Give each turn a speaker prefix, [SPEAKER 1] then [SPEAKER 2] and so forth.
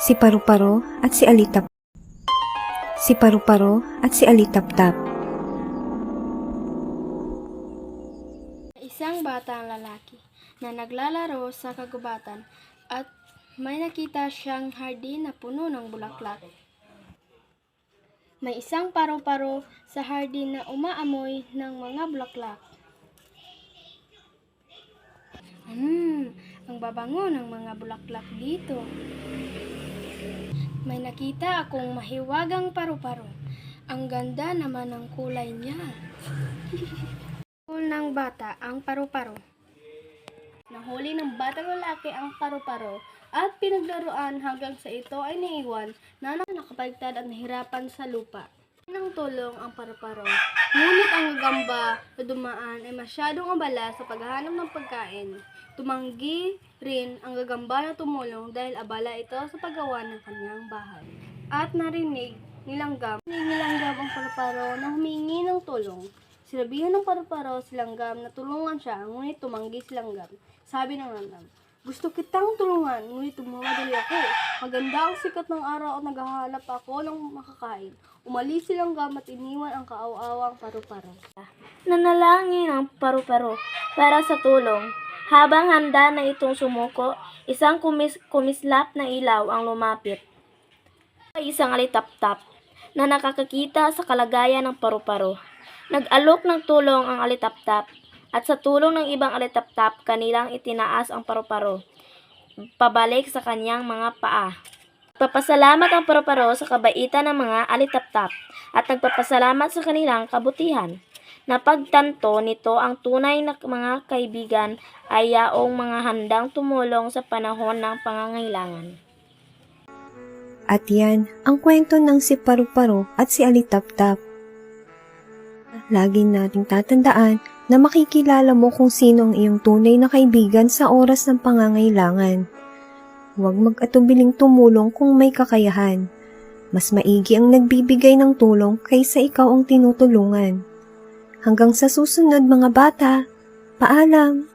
[SPEAKER 1] si Paru-Paro at si Alitap. Si Paru-Paro at si Alitap-tap.
[SPEAKER 2] Isang batang lalaki na naglalaro sa kagubatan at may nakita siyang hardin na puno ng bulaklak. May isang paro-paro sa hardin na umaamoy ng mga bulaklak. Hmm, ang babango ng mga bulaklak dito. May nakita akong mahiwagang paru-paro. Ang ganda naman ng kulay niya. Hul ng bata ang paru-paro. Nahuli ng batang lalaki ang paru-paro at pinaglaruan hanggang sa ito ay naiwan na nakapagtad at nahirapan sa lupa. Nang tulong ang paru-paro. Ngunit ang gagamba na dumaan ay masyadong abala sa paghahanap ng pagkain. Tumanggi rin ang gagamba na tumulong dahil abala ito sa paggawa ng kanyang bahay. At narinig nilanggam, nilanggam ang paru-paro na humingi ng tulong. Sinabihan ng paru-paro si Langgam na tulungan siya, ngunit tumanggi si Langgam. Sabi ng Langgam, gusto kitang tulungan, ngunit tumamadali ako. Maganda ang sikat ng araw at naghahanap ako ng makakain. Umalis si Langgam at iniwan ang kaaw-awang paru-paro.
[SPEAKER 3] Nanalangin ang paru-paro para sa tulong. Habang handa na itong sumuko, isang kumis kumislap na ilaw ang lumapit. Isang alitap-tap na nakakakita sa kalagayan ng paru-paro. Nag-alok ng tulong ang alitap-tap at sa tulong ng ibang alitap-tap kanilang itinaas ang paru-paro pabalik sa kanyang mga paa. Papasalamat ang paru-paro sa kabaitan ng mga alitap-tap at nagpapasalamat sa kanilang kabutihan. Napagtanto nito ang tunay na mga kaibigan ay yaong mga handang tumulong sa panahon ng pangangailangan.
[SPEAKER 1] At yan ang kwento ng si Paru-Paro at si Alitap-tap. Lagi nating tatandaan na makikilala mo kung sino ang iyong tunay na kaibigan sa oras ng pangangailangan. Huwag mag-atubiling tumulong kung may kakayahan. Mas maigi ang nagbibigay ng tulong kaysa ikaw ang tinutulungan. Hanggang sa susunod mga bata, paalam!